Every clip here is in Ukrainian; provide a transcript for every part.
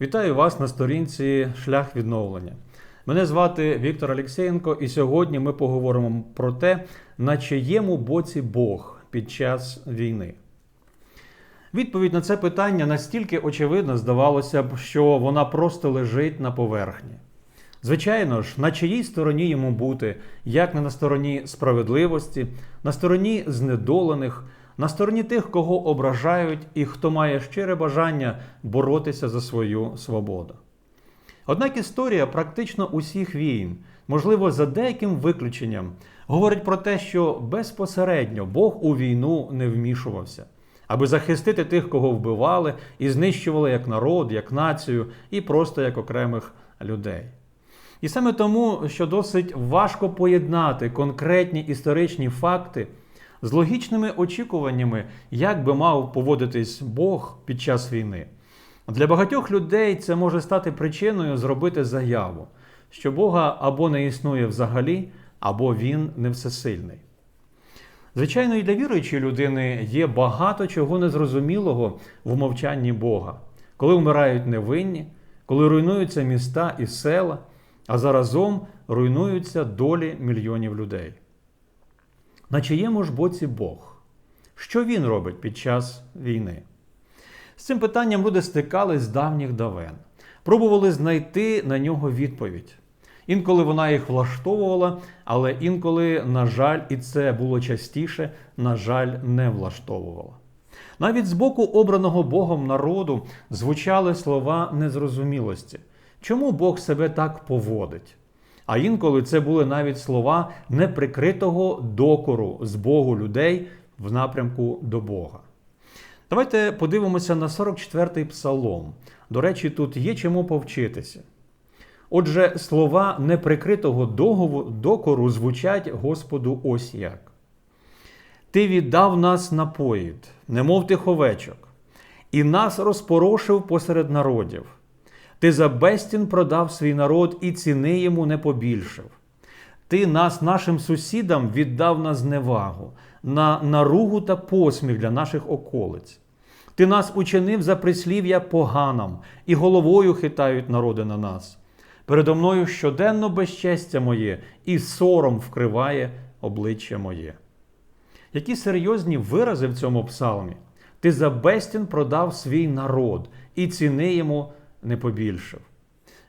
Вітаю вас на сторінці Шлях відновлення. Мене звати Віктор Алексєєнко, і сьогодні ми поговоримо про те, на чиєму боці Бог під час війни. Відповідь на це питання настільки очевидно здавалося б, що вона просто лежить на поверхні. Звичайно ж, на чиїй стороні йому бути, як не на стороні справедливості, на стороні знедолених, на стороні тих, кого ображають і хто має щире бажання боротися за свою свободу. Однак історія практично усіх війн, можливо, за деяким виключенням, говорить про те, що безпосередньо Бог у війну не вмішувався, аби захистити тих, кого вбивали і знищували як народ, як націю і просто як окремих людей. І саме тому, що досить важко поєднати конкретні історичні факти з логічними очікуваннями, як би мав поводитись Бог під час війни. Для багатьох людей це може стати причиною зробити заяву, що Бога або не існує взагалі, або Він не всесильний. Звичайно, і для віруючої людини є багато чого незрозумілого в мовчанні Бога, коли вмирають невинні, коли руйнуються міста і села, а заразом руйнуються долі мільйонів людей. На чиєму ж боці Бог? Що він робить під час війни? З цим питанням люди стикались з давніх давен, пробували знайти на нього відповідь. Інколи вона їх влаштовувала, але інколи, на жаль, і це було частіше, на жаль, не влаштовувала. Навіть з боку обраного Богом народу звучали слова незрозумілості. Чому Бог себе так поводить? А інколи це були навіть слова неприкритого докору з Богу людей в напрямку до Бога. Давайте подивимося на 44-й псалом. До речі, тут є чому повчитися. Отже, слова неприкритого докору звучать Господу ось як. Ти віддав нас на поїд, немов тих овечок, і нас розпорошив посеред народів. Ти за безцін продав свій народ і ціни йому не побільшив. Ти нас, нашим сусідам, віддав на зневагу, на наругу та посміх для наших околиць. Ти нас учинив за прислів'я поганам, і головою хитають народи на нас. Передо мною щоденно безчестя моє, і сором вкриває обличчя моє. Які серйозні вирази в цьому псалмі? Ти за безцін продав свій народ, і ціни йому не побільшив.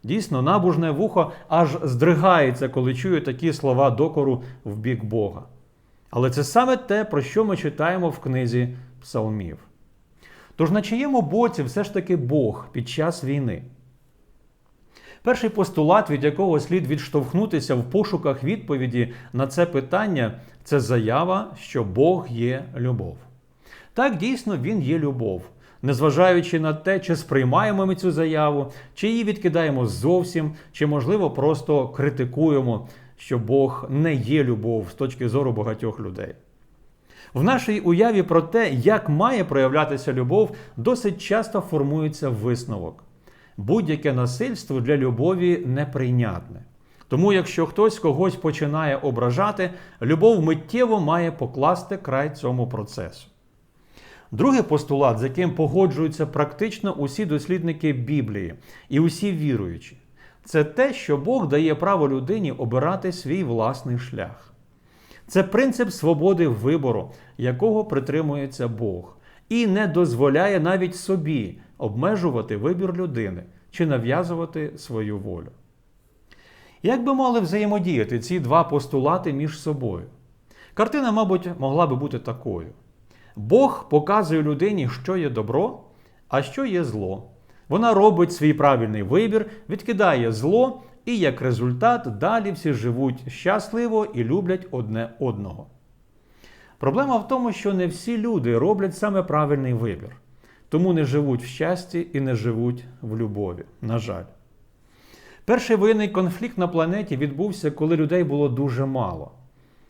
Дійсно, набужне вухо аж здригається, коли чує такі слова докору в бік Бога. Але це саме те, про що ми читаємо в книзі Псалмів. Тож на чиєму боці все ж таки Бог під час війни? Перший постулат, від якого слід відштовхнутися в пошуках відповіді на це питання, це заява, що Бог є любов. Так, дійсно, Він є любов незважаючи на те, чи сприймаємо ми цю заяву, чи її відкидаємо зовсім, чи, можливо, просто критикуємо, що Бог не є любов з точки зору багатьох людей. В нашій уяві про те, як має проявлятися любов, досить часто формується висновок. Будь-яке насильство для любові неприйнятне. Тому, якщо хтось когось починає ображати, любов миттєво має покласти край цьому процесу. Другий постулат, з яким погоджуються практично усі дослідники Біблії і усі віруючі, це те, що Бог дає право людині обирати свій власний шлях. Це принцип свободи вибору, якого притримується Бог, і не дозволяє навіть собі обмежувати вибір людини чи нав'язувати свою волю. Як би мали взаємодіяти ці два постулати між собою? Картина, мабуть, могла би бути такою. Бог показує людині, що є добро, а що є зло. Вона робить свій правильний вибір, відкидає зло, і як результат далі всі живуть щасливо і люблять одне одного. Проблема в тому, що не всі люди роблять саме правильний вибір, тому не живуть в щасті і не живуть в любові. На жаль. Перший воєнний конфлікт на планеті відбувся, коли людей було дуже мало.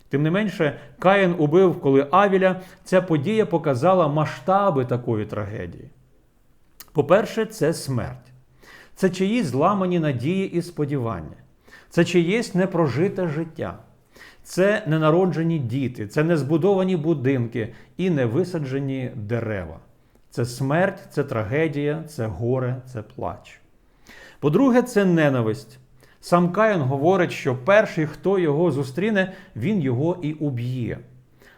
Тим не менше, Каїн убив, коли Авіля, ця подія показала масштаби такої трагедії. По-перше, це смерть. Це чиїсь зламані надії і сподівання, це чиєсь непрожите життя, це ненароджені діти, це незбудовані будинки і невисаджені дерева. Це смерть, це трагедія, це горе, це плач. По-друге, це ненависть. Сам Каїн говорить, що перший, хто його зустріне, він його і уб'є.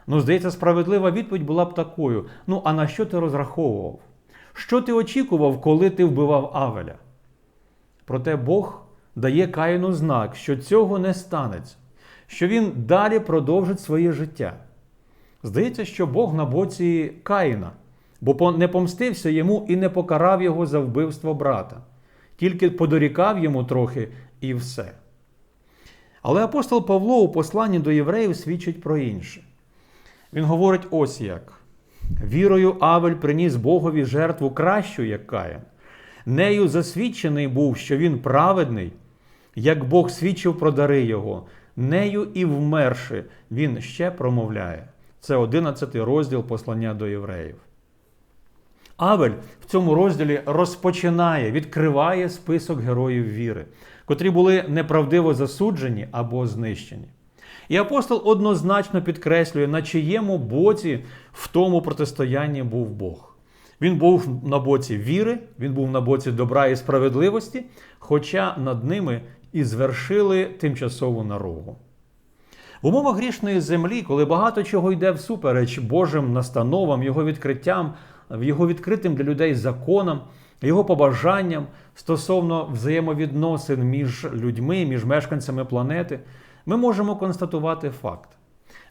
Ну, здається, справедлива відповідь була б такою: ну, а на що ти розраховував? Що ти очікував, коли ти вбивав Авеля? Проте Бог дає Каїну знак, що цього не станеться, що він далі продовжить своє життя. Здається, що Бог на боці Каїна, бо не помстився йому і не покарав його за вбивство брата, тільки подорікав йому трохи і все. Але апостол Павло у посланні до євреїв свідчить про інше. Він говорить ось як: вірою Авель приніс Богові жертву кращу, як Каїн. Нею засвідчений був, що він праведний, як Бог свідчив про дари його, нею і вмерши, він ще промовляє. Це 11 розділ послання до євреїв. Авель в цьому розділі розпочинає, відкриває список героїв віри, котрі були неправдиво засуджені або знищені. І апостол однозначно підкреслює, на чиєму боці в тому протистоянні був Бог. Він був на боці віри, він був на боці добра і справедливості, хоча над ними і звершили тимчасову наругу. В умовах грішної землі, коли багато чого йде всупереч Божим настановам, його відкриттям, його відкритим для людей законам, його побажанням стосовно взаємовідносин між людьми, між мешканцями планети, ми можемо констатувати факт.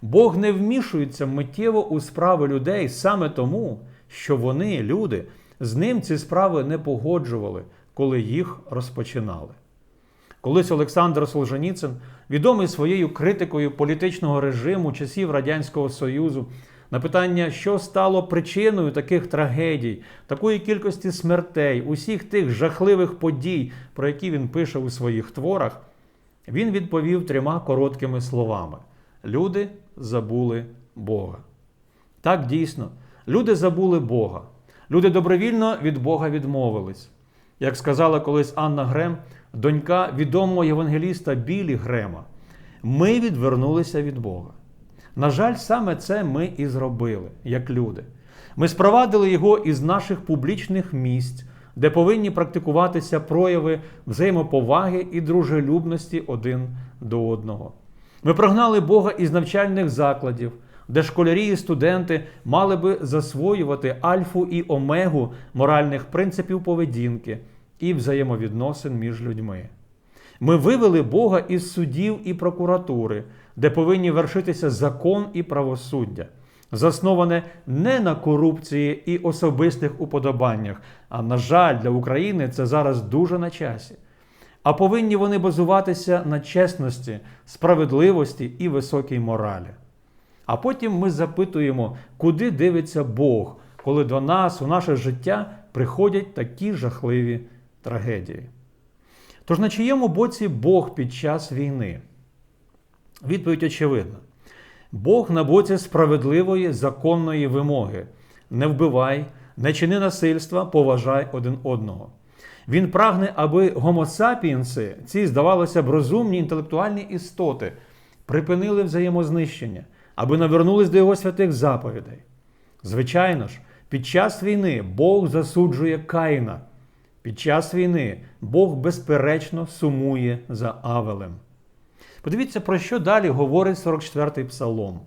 Бог не вмішується миттєво у справи людей саме тому, що вони, люди, з ним ці справи не погоджували, коли їх розпочинали. Колись Олександр Солженіцин, відомий своєю критикою політичного режиму часів Радянського Союзу, на питання, що стало причиною таких трагедій, такої кількості смертей, усіх тих жахливих подій, про які він пише у своїх творах, він відповів трьома короткими словами: Люди забули Бога. Так дійсно, люди забули Бога. Люди добровільно від Бога відмовились. Як сказала колись Анна Грем, донька відомого євангеліста Білі Грема, ми відвернулися від Бога. На жаль, саме це ми і зробили, як люди. Ми спровадили його із наших публічних місць, де повинні практикуватися прояви взаємоповаги і дружелюбності один до одного. Ми прогнали Бога із навчальних закладів, де школярі і студенти мали би засвоювати альфу і омегу моральних принципів поведінки і взаємовідносин між людьми. Ми вивели Бога із судів і прокуратури, де повинні вершитися закон і правосуддя, засноване не на корупції і особистих уподобаннях, а на жаль, для України це зараз дуже на часі. А повинні вони базуватися на чесності, справедливості і високій моралі. А потім ми запитуємо, куди дивиться Бог, коли до нас у наше життя приходять такі жахливі трагедії. Тож на чиєму боці Бог під час війни? Відповідь очевидна. Бог на боці справедливої законної вимоги. Не вбивай, не чини насильства, поважай один одного. Він прагне, аби гомосапіенси, ці, здавалося б, розумні інтелектуальні істоти, припинили взаємознищення, аби навернулись до його святих заповідей. Звичайно ж, під час війни Бог засуджує Каїна. Під час війни Бог безперечно сумує за Авелем. Подивіться, про що далі говорить 44-й псалом.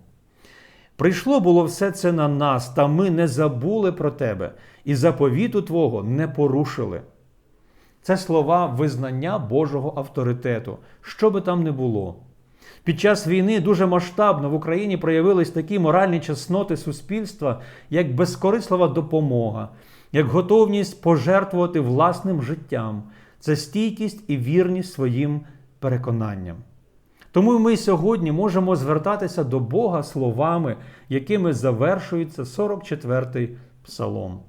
Прийшло було все це на нас, та ми не забули про тебе, і заповіту Твого не порушили. Це слова визнання Божого авторитету, що би там не було. Під час війни дуже масштабно в Україні проявились такі моральні чесноти суспільства, як безкорислива допомога, як готовність пожертвувати власним життям, це стійкість і вірність своїм переконанням. Тому ми сьогодні можемо звертатися до Бога словами, якими завершується 44-й псалом.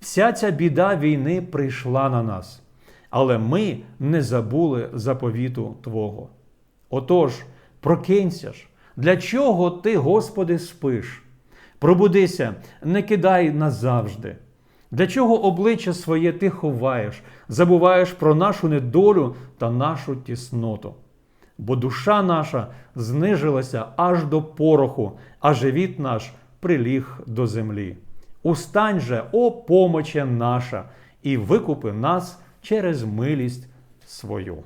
Вся ця біда війни прийшла на нас, але ми не забули заповіту Твого. Отож, прокинься ж, для чого ти, Господи, спиш? Пробудися, не кидай назавжди. Для чого обличчя своє ти ховаєш, забуваєш про нашу недолю та нашу тісноту? Бо душа наша знижилася аж до пороху, а живіт наш приліг до землі. Устань же, о помоче наша, і викупи нас через милість свою.